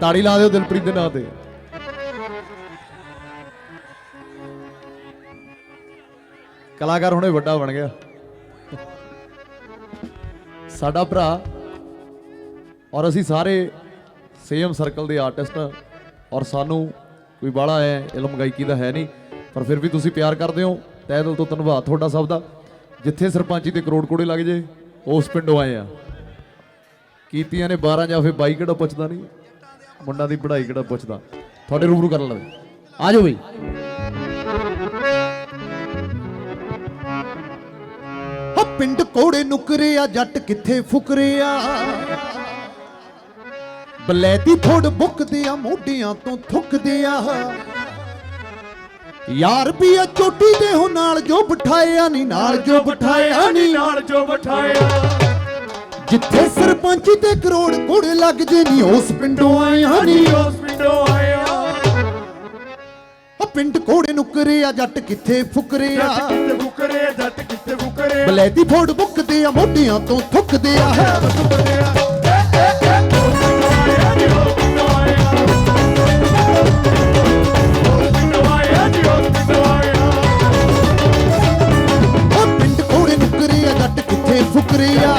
ਤਾੜੀ ਲਾ ਦਿਓ ਦਿਲਪ੍ਰੀਤ ਦੇ ਨਾਂ ਤੇ। ਕਲਾਕਾਰ ਹੁਣੇ ਵੱਡਾ ਬਣ ਗਿਆ। ਸਾਡਾ ਭਰਾ ਔਰ ਅਸੀਂ ਸਾਰੇ ਸੇਮ ਸਰਕਲ ਦੇ ਆਰਟਿਸਟ ਔਰ ਸਾਨੂੰ ਕੋਈ ਬਾਹਲਾ ਹੈ ਇਲਮ ਗਾਇਕੀ ਦਾ ਹੈ ਨਹੀਂ, ਪਰ ਫਿਰ ਵੀ ਤੁਸੀਂ ਪਿਆਰ ਕਰਦੇ ਹੋ, ਤਹਿ ਦਿਲ ਤੋਂ ਧੰਨਵਾਦ ਤੁਹਾਡਾ ਸਭ ਦਾ। ਜਿੱਥੇ ਸਰਪੰਚੀ ਤੇ ਕਰੋੜ ਕੋੜੇ ਲੱਗ ਜੇ, ਉਸ ਪਿੰਡੋਂ ਆਏ ਆ ਕੀਤੀਆਂ ਨੇ 12 ਜਾਂ ਫਿਰ 22 ਕਿਹੜਾ ਪੁੱਛਦਾ ਨਹੀਂ। ਮੁੰਡਾ ਦੀ ਪੜ੍ਹਾਈ ਕਿਹੜਾ ਪੁੱਛਦਾ? ਤੁਹਾਡੇ ਰੂਬਰੂ ਕਰਨ ਲਵੇ ਆ ਜਾਓ ਬਈ। ਓ ਪਿੰਡ ਕੋੜੇ ਨੁਕਰੇ ਆ ਜੱਟ ਕਿੱਥੇ ਫੁਕਰੇ ਆ? ਬਲੈਤੀ ਥੋੜ ਬੁੱਕਦੇ ਆ ਮੋਢਿਆਂ ਤੋਂ ਥੁੱਕਦੇ ਆ। ਯਾਰ ਵੀ ਆ ਚੋਟੀ ਦੇ ਹੋ ਨਾਲ ਜੋ ਬਿਠਾਇਆ ਨਹੀਂ ਨਾਲ ਜੋ ਬਿਠਾਇਆ ਨਹੀਂ ਨਾਲ ਜੋ ਬਿਠਾਇਆ। ਜਿੱਥੇ ਸਰਪੰਚ ਤੇ ਕਰੋੜ ਕੋੜੇ ਲੱਗ ਜੇ ਨਹੀਂ ਉਸ ਪਿੰਡੋਂ ਆਇਆ ਨਹੀਂ ਉਸ ਪਿੰਡੋਂ ਆਇਆ। ਓ ਪਿੰਡ ਕੋੜੇ ਨੁਕਰੇ ਆ ਜੱਟ ਕਿੱਥੇ ਫੁਕਰੇ ਆ ਜੱਟ ਕਿੱਥੇ ਫੁਕਰੇ ਜੱਟ ਕਿੱਥੇ ਫੁਕਰੇ ਬਲੈਤੀ ਫੋੜ ਬੁੱਕਦੇ ਆ। ਮੋਢਿਆਂ ਤੋਂ ਥੁੱਕਦੇ ਆ। ਜੱਟ ਕਿੱਥੇ ਫੁਕਰੇ ਆ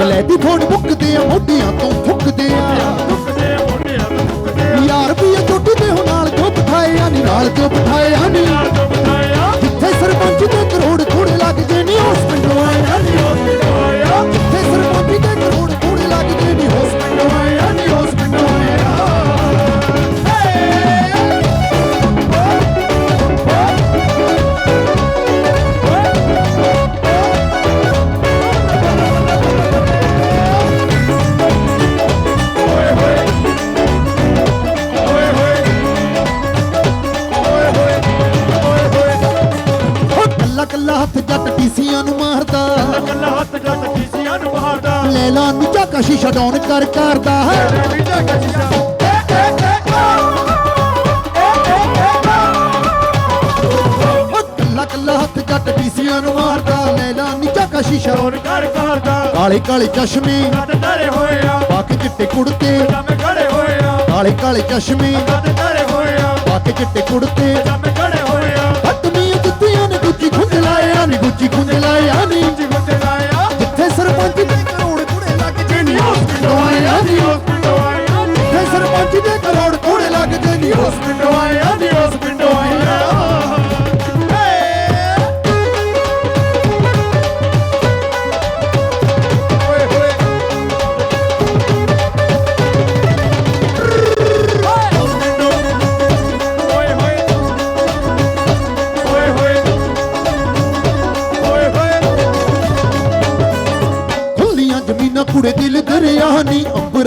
ਬਲੈਤੀ ਫੋੜ ਬੁੱਕਦੇ ਆ, ਮੋਢਿਆਂ ਤੋਂ ਥੁੱਕਦੇ ਆ। ਯਾਰ ਵੀ ਇਹ ਚੋਟੀ ਦੇ ਹੋ ਨਾਲ ਜੋ ਬਿਠਾਇਆ ਨਹੀਂ ਨਾਲ ਜੋ ਬਿਠਾਇਆ ਨਹੀਂ ਕੱਲਾ ਕੱਲਾ ਹੱਥ ਜੱਟ ਟੀਸੀਆਂ ਨੂੰ ਮਾਰਦਾ। ਲੈਲਾ ਨੂੰ ਝਾਕਾ ਸ਼ੀਸ਼ਾ ਡਾਉਨ ਕਰ ਕਰਦਾ। ਕੱਲਾ ਕੱਲਾ ਹੱਥ ਜੱਟ ਟੀਸੀਆਂ ਨੂੰ ਮਾਰਦਾ। ਲੈਲਾ ਨੂੰ ਸ਼ੀਸ਼ਾ ਕਰ ਕਰਦਾ। ਕਾਲੇ ਕਾਲੇ ਚਸ਼ਮੇ ਕੱਟ ਧਰੇ ਹੋਏ ਆ। ਪੱਕ ਚਿੱਟੇ ਕੁੜਤੇ ਜੰਮ ਖੜੇ ਹੋਏ ਆ। ਕਾਲੇ ਕਾਲੇ ਚਸ਼ਮੇ ਕੱਟ ਧਰੇ ਹੋਏ ਆ। ਪੱਕ ਚਿੱਟੇ ਕੁੜਤੇ ਜੰਮ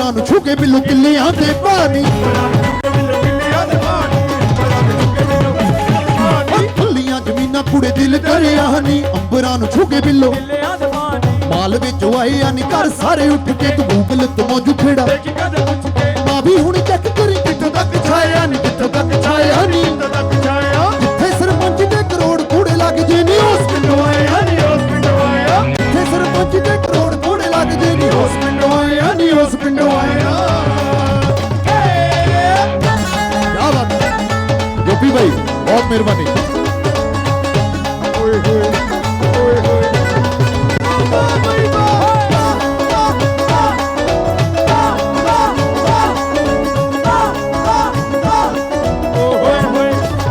ਅੰਬਰਾਂ ਨੂੰ ਛੂ ਕੇ ਬਿੱਲੂ ਕਿੱਲਿਆਂ ਤੇ ਪਾਣੀ ਖੁੱਲੀਆਂ ਜ਼ਮੀਨਾਂ ਕੁੜੇ ਦਿਲ ਦਰਿਆ ਨੀ। ਅੰਬਰਾਂ ਨੂੰ ਛੂ ਕੇ ਬਿੱਲੋ ਮਾਲ ਵਿੱਚ ਆਏ ਆ ਨੀ। ਘਰ ਸਾਰੇ ਉੱਠ ਕੇ ਤੂੰ ਗੂਗਲ ਤੋਂ ਮੌਜੂ ਖੇੜਾ। ਬਹੁਤ ਮਿਹਰਬਾਨੀ।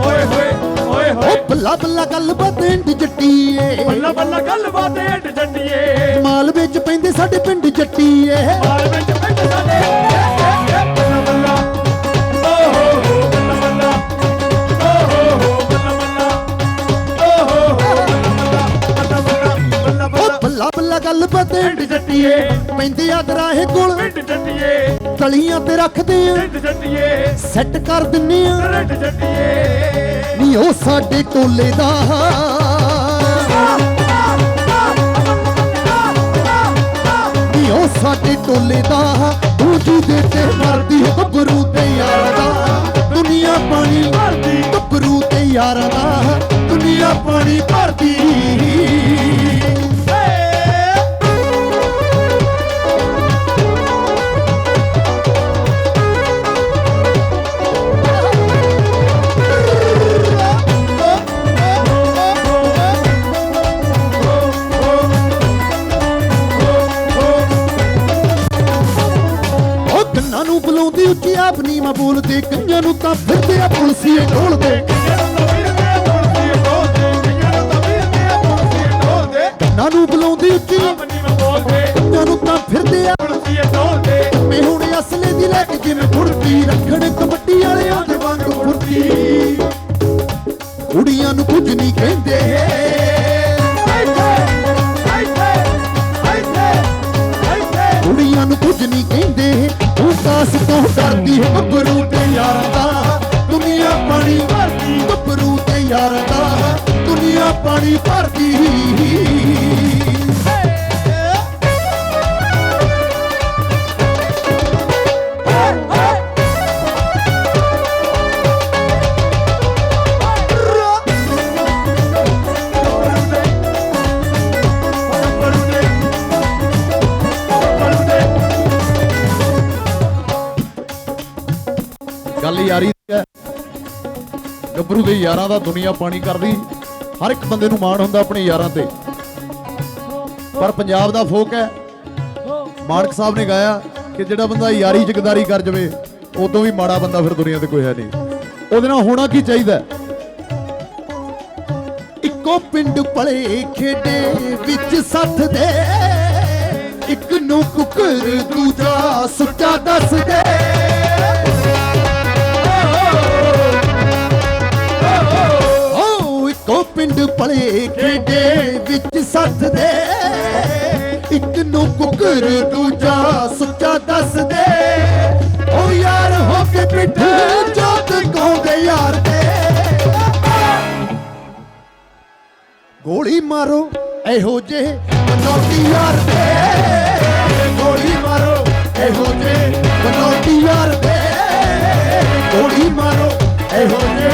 ਓ ਬੱਲਾ ਬੱਲਾ ਗੱਲ ਬਤੇਂਡ ਜੱਟੀਏ ਬੱਲਾ ਬੱਲਾ ਗੱਲ ਬਾਤ ਜੱਟੀਏ ਮਾਲ ਵਿੱਚ ਪੈਂਦੇ ਸਾਡੇ ਪਿੰਡ ਗੱਲ ਬਤੇਂਡ ਪਿੰਡ ਜੱਟੀਏ। ਪੈਂਦੇ ਆ ਦਰਾਹੇ ਕੋਲ। ਪਿੰਡ ਜੱਟੀਏ। ਤਲੀਆਂ ਤੇ ਰੱਖਦੇ ਆ। ਪਿੰਡ ਜੱਟੀਏ। ਸੈੱਟ ਕਰ ਦਿੰਨੇ ਆ। ਪਿੰਡ ਜੱਟੀਏ। ਨੀ ਉਹ ਸਾਡੇ ਟੋਲੇ ਦਾ। ਨੀ ਉਹ ਸਾਡੇ ਟੋਲੇ ਦਾ। ਦੂਜੀ ਦੇ ਤੇ ਮਰਦੀ ਗੱਭਰੂ ਤੇ ਯਾਰਾਂ ਦਾ। ਦੁਨੀਆ ਪਾਣੀ ਭਰਦੀ ਗੱਭਰੂ ਤੇ ਯਾਰਾਂ ਦਾ। ਦੁਨੀਆ ਪਾਣੀ ਭਰਦੀ ਆਪ ਨੀ ਕਈਆਂ ਨੂੰ ਤਾਂ ਫਿਰਦੇ ਆ ਪੁਲਸੀਏ ਢੋਲਦੇ ਕੰਨਾਂ ਨੂੰ ਬੁਲਾਉਂਦੀ ਉੱਚੀ ਕਈਆਂ ਨੂੰ ਤਾਂ ਫਿਰਦੇ ਆ ਮੈਂ ਹੁਣ ਅਸਲੇ ਦੀ ਲੈ ਕੇ ਜਿਵੇਂ ਫੁਰਤੀ ਰੱਖਣ ਕਬੱਡੀ ਤੋਂ ਡਰਦੀ ਗੱਭਰੂ ਤੇ ਯਾਰਾਂ ਦਾ। ਦੁਨੀਆ ਪਾਣੀ ਭਰਦੀ ਗੱਭਰੂ ਤੇ ਯਾਰਾਂ ਦਾ। ਦੁਨੀਆ ਪਾਣੀ ਭਰਦੀ ਗੱਲ ਯਾਰੀ ਦੀ ਹੈ। ਗੱਭਰੂ ਦੇ ਯਾਰਾਂ ਦਾ ਦੁਨੀਆ ਪਾਣੀ ਕਰਦੀ। ਹਰ ਇੱਕ ਬੰਦੇ ਨੂੰ ਮਾਣ ਹੁੰਦਾ ਆਪਣੇ ਯਾਰਾਂ ਤੇ। ਪਰ ਪੰਜਾਬ ਦਾ ਫੋਕ ਹੈ। ਮਾਨਕ ਸਾਹਿਬ ਨੇ ਗਾਇਆ ਕਿ ਜਿਹੜਾ ਬੰਦਾ ਯਾਰੀ ਚ ਗਦਾਰੀ ਕਰ ਜਵੇ, ਉਦੋਂ ਵੀ ਮਾੜਾ ਬੰਦਾ ਫਿਰ ਦੁਨੀਆ ਤੇ ਕੋਈ ਹੈ ਨਹੀਂ। ਉਹਦੇ ਨਾਲ ਹੋਣਾ ਕੀ ਚਾਹੀਦਾ ਇੱਕੋ ਪਿੰਡ ਪਲੇ ਖੇਡੇ ਵਿੱਚ ਸੱਥ ਦੇ। ਇੱਕ ਨੂੰ ਕੁੱਕਰ, ਦੂਜਾ ਸੁੱਚਾ ਦੱਸਦੇ। ਪਿੰਡ ਖੇਡੇ ਵਿੱਚ ਸੱਥ ਇੱਕ ਨੂੰ ਕੁੱਕਰ ਦੂਜਾ ਸੁੱਚਾ ਦੱਸਦੇ। ਓ ਯਾਰ ਹੋ ਕੇ ਪਿੱਠ ਜੋਤ ਕਹੋਗੇ ਯਾਰ ਦੇ। ਗੋਲੀ ਮਾਰੋ, ਇਹੋ ਜੇ ਬਨੌਟੀ ਯਾਰ ਦੇ। ਗੋਲੀ ਮਾਰੋ, ਇਹੋ ਜੇ ਬਨੌਟੀ ਯਾਰ ਦੇ। ਗੋਲੀ ਮਾਰੋ, ਇਹੋ ਜੇ